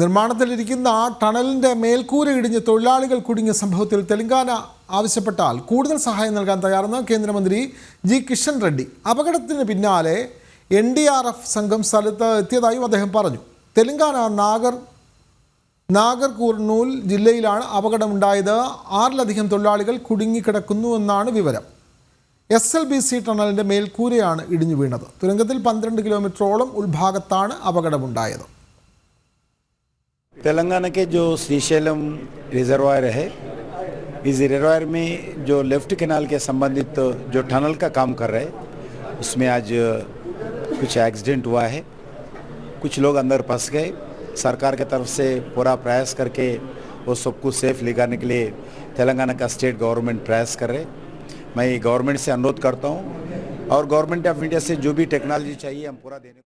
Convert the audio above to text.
നിർമ്മാണത്തിലിരിക്കുന്ന ആ ടണലിന്റെ മേൽക്കൂര ഇടിഞ്ഞ് തൊഴിലാളികൾ കുടുങ്ങിയ സംഭവത്തിൽ തെലങ്കാന ആവശ്യപ്പെട്ടാൽ കൂടുതൽ സഹായം നൽകാൻ തയ്യാറെന്ന് കേന്ദ്രമന്ത്രി ജി കിഷൻ റെഡ്ഡി. അപകടത്തിന് പിന്നാലെ എൻ ഡി ആർ എഫ് സംഘം സ്ഥലത്ത് എത്തിയതായും അദ്ദേഹം പറഞ്ഞു. തെലങ്കാന നാഗർ നാഗർകൂർണൂൽ ജില്ലയിലാണ് അപകടമുണ്ടായത്. ആറിലധികം തൊഴിലാളികൾ കുടുങ്ങിക്കിടക്കുന്നു എന്നാണ് വിവരം. എസ് എൽ ബി സി ടണലിന്റെ മേൽക്കൂരയാണ് ഇടിഞ്ഞു വീണത്. തുരങ്കത്തിൽ പന്ത്രണ്ട് കിലോമീറ്ററോളം ഉൾഭാഗത്താണ് അപകടമുണ്ടായത്. तेलंगाना के जो श्रीशैलम रिजर्वायर है, इस रिजर्वायर में जो लेफ़्ट कैनाल के संबंधित जो टनल का काम कर रहे हैं, उसमें आज कुछ एक्सीडेंट हुआ है। कुछ लोग अंदर फंस गए। सरकार की तरफ़ से पूरा प्रयास करके वो सबको सेफ़ ले जाने के लिए तेलंगाना का स्टेट गवर्नमेंट प्रयास कर रहे मैं गवर्नमेंट से अनुरोध करता हूँ, और गवर्नमेंट ऑफ़ इंडिया से जो भी टेक्नोलॉजी चाहिए, हम पूरा देने